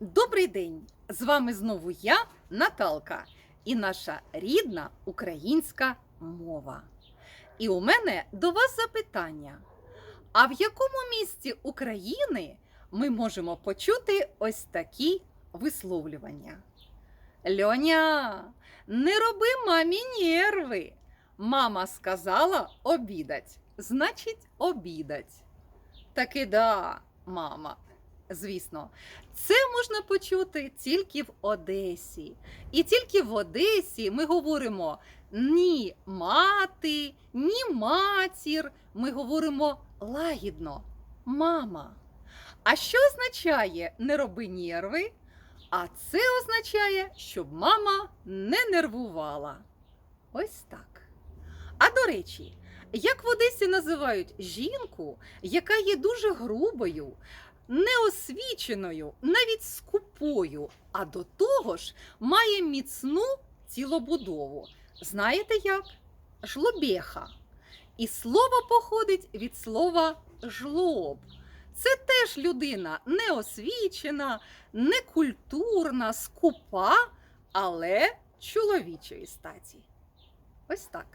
Добрий день! З вами знову я, Наталка, і наша рідна українська мова. І у мене до вас запитання: а в якому місті України ми можемо почути ось такі висловлювання? Льоня, не роби мамі нерви. Мама сказала обідать, значить обідать. Таки да, мама. Звісно, це можна почути тільки в Одесі. І тільки в Одесі ми говоримо ні мати, ні матір. Ми говоримо лагідно мама. А що означає не роби нерви? А це означає, щоб мама не нервувала. Ось так. А до речі, як в Одесі називають жінку, яка є дуже грубою, неосвіченою, навіть скупою, а до того ж має міцну тілобудову. Знаєте як? Жлобєха. І слово походить від слова жлоб. Це теж людина неосвічена, некультурна, скупа, але чоловічої статі. Ось так.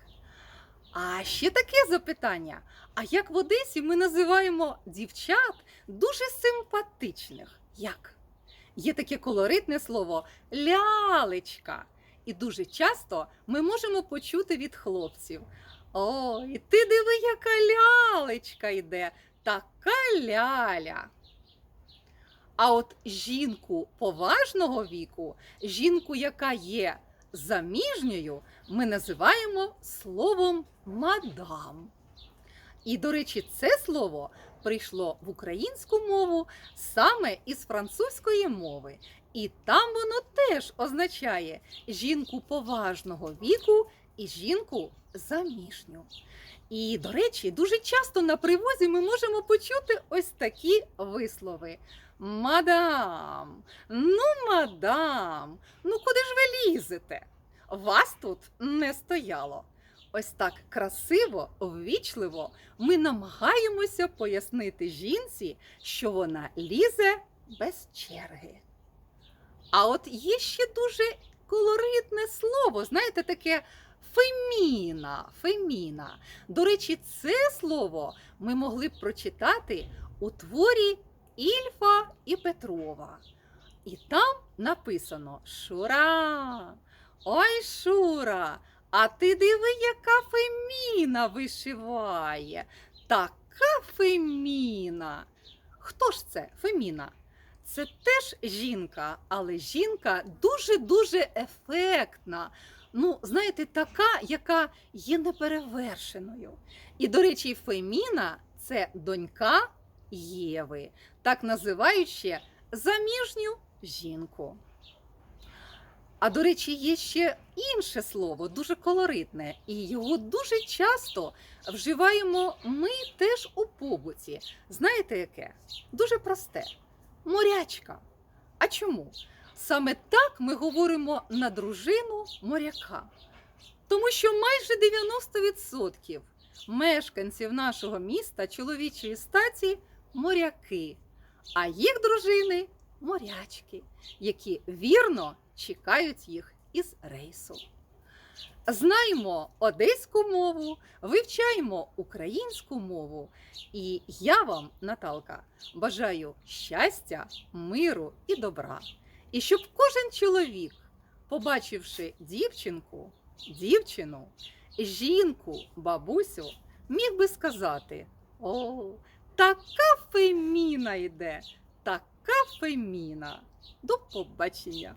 А ще таке запитання: а як в Одесі ми називаємо дівчат дуже симпатичних? Як? Є таке колоритне слово лялечка. І дуже часто ми можемо почути від хлопців: Ой, ти диви, яка лялечка йде, така ляля. А от жінку поважного віку, жінку, яка є заміжньою, ми називаємо словом мадам. І, до речі, це слово прийшло в українську мову саме із французької мови. І там воно теж означає жінку поважного віку і жінку заміжню. І, до речі, дуже часто на привозі ми можемо почути ось такі вислови. Мадам, ну, мадам, ну куди ж ви лізете? Вас тут не стояло. Ось так красиво, ввічливо ми намагаємося пояснити жінці, що вона лізе без черги. А от є ще дуже колоритне слово, знаєте, таке феміна. феміна. До речі, це слово ми могли б прочитати у творі Ільфа і Петрова. І там написано Шура. Ой, Шура, а ти диви, яка феміна вишиває. Така феміна. Хто ж це феміна? Це теж жінка, але жінка дуже-дуже ефектна. Ну, знаєте, така, яка є неперевершеною. І, до речі, Феміна це донька Єви, так називають ще заміжню жінку. А до речі, є ще інше слово, дуже колоритне, і його дуже часто вживаємо ми теж у побуті. Знаєте яке? Дуже просте морячка. А чому? Саме так ми говоримо на дружину моряка. Тому що майже 90% мешканців нашого міста чоловічої статі моряки, а їх дружини морячки, які вірно чекають їх із рейсу. Знаємо одеську мову, вивчаємо українську мову. І я вам, Наталка, бажаю щастя, миру і добра. І щоб кожен чоловік, побачивши дівчинку, дівчину, жінку, бабусю, міг би сказати: О, така феміна йде, така феміна. До побачення!